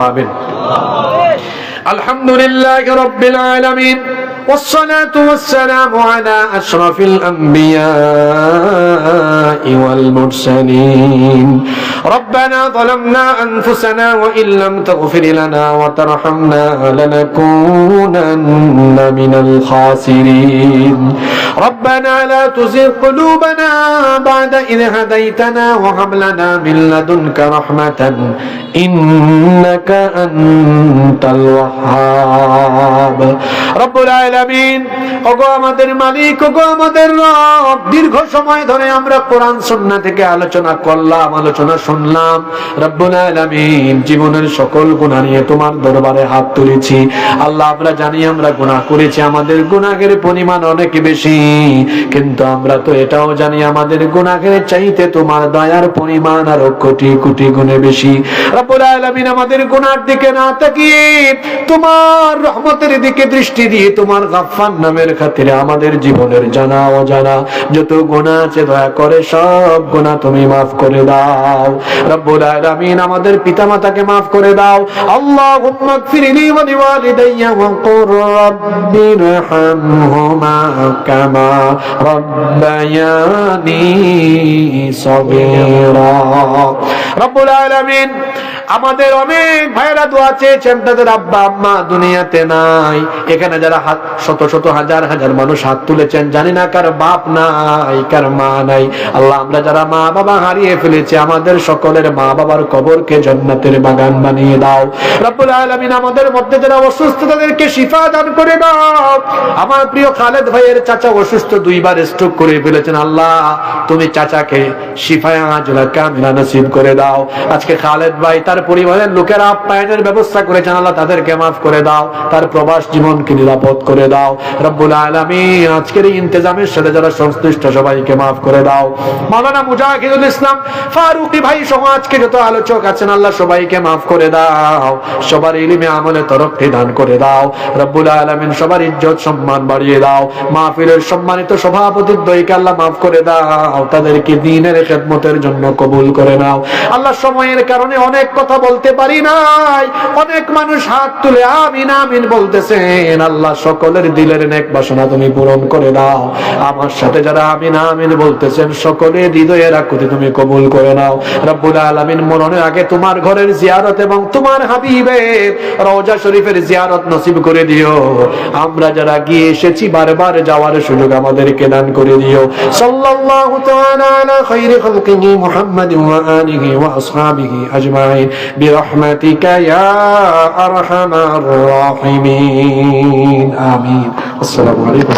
آمين الحمد لله رب العالمين والصلاة والسلام على أشرف الأنبياء والمرسلين ربنا ظلمنا أنفسنا وإن لم تغفر لنا وترحمنا لنكونن من الخاسرين ربنا لا تزغ قلوبنا بعد إذ هديتنا وهب لنا من لدنك رحمة إنك أنت الوهاب رب العالمين ওগো আমাদের মালিক ওগো আমাদের রব দীর্ঘ সময় ধরে আমরা কোরআন সুন্নাহ থেকে আলোচনা করলাম আলোচনা শুনলাম রব্বুল আলামিন জীবনের সকল গুনাহ নিয়ে তোমার দরবারে হাত তুলেছি আল্লাহ আমরা জানি আমরা গুনাহ করেছি আমাদের গুনাহের পরিমাণ অনেক বেশি কিন্তু আমরা তো এটাও জানি আমাদের গুনাহের চাইতে তোমার দয়ার পরিমাণ আরও কোটি কোটি গুণে বেশি। আমাদের গুনার দিকে না তাকিয়ে তোমার রহমতের দিকে দৃষ্টি দিয়ে তোমার গাফফার নামের খাতিরে আমাদের জীবনের জানা অজানা যত গুনাহ আছে দয়া করে সব গুনাহ তুমি মাফ করে দাও। রব্বুল আলামিন আমাদের পিতামাতাকে মাফ করে দাও। আল্লাহুম্মা গফিরলি ওয়া ওয়া কুর রাব্বিরহামহুমা কামা রাব্বায়ানি সগীরা। রব্বুল আলামিন আমাদের অনেক ভাইরা দোয়া চেয়েছেন, তাদের আব্বা, আম্মা দুনিয়াতে নাই। এখানে যারা শত শত, হাজার হাজার মানুষ হাত তুলেছেন, জানি না কার বাপ নাই, কার মা নাই। আল্লাহ, আমরা যারা মা বাবা হারিয়ে ফেলেছি, আমাদের সকলের মা বাবার কবরকে জান্নাতের বাগান বানিয়ে দাও। রব্বুল আলামিন আমাদের মধ্যে যারা অসুস্থ, তাদেরকে শিফা দান করে দাও। আমার প্রিয় খালেদ ভাইয়ের চাচা অসুস্থ দুইবার স্ট্রোক করে ফেলেছেন। আল্লাহ, তুমি চাচাকে শিফায়া আজলা কামিলা নসিব করে দাও। আজকে খালেদ ভাই তার পরিবারের লোকেরা আপ্যায়নের ব্যবস্থা করেছেন আল্লাহ তাদেরকে মাফ করে দাও, তার প্রবাস জীবনকে নিরাপদ করে দাও। রব্বুল আলামিন, আজকের এই ইন্তজামের সাথে যারা সংশ্লিষ্ট, সবাইকে মাফ করে দাও। মাওলানা মুজাহিদুল ইসলাম ফারুকি ভাই সহ আজকে যত আলোচক আছেন, আল্লাহ সবাইকে মাফ করে দাও। সবার ইলিমে আমলে তরফকে দান করে দাও। রব্বুল আলামিন সবার ইজ্জত সম্মান বাড়িয়ে দাও। মাহফিলের সম্মানিত সভাপতি দইকে আল্লাহ মাফ করে দাও। তাদেরকে দিনের খেদমতের জন্য কবুল করে নাও। আল্লাহ সময়ের কারণে অনেক কথা বলতে পারি নাই। অনেক মানুষ হাত তুলে আমিন আমিন বলতেছেন, আল্লাহ সকলের দিলের নেক বাসনা তুমি পূরণ করে দাও আমার সাথে যারা আমিন আমিন বলতেছেন সকলে হৃদয়ের আকুতি তুমি কবুল করে নাও। রব্বুল আলামিন মরণের আগে তোমার ঘরের জিয়ারত এবং তোমার হাবিবের রওজা শরীফের জিয়ারত নসিব করে দিও। আমরা যারা গিয়ে এসেছি, বারবার যাওয়ার সুযোগ আমাদেরকে দান করে দিও। সাল্লাল্লাহু তাআলা আলা খাইরি খালকিহি মুহাম্মাদিন ওয়া আলিহি ওয়া আসহাবিহি আজমাইন। برحمتك يا أرحم الراحمين. آمين. السلام عليكم.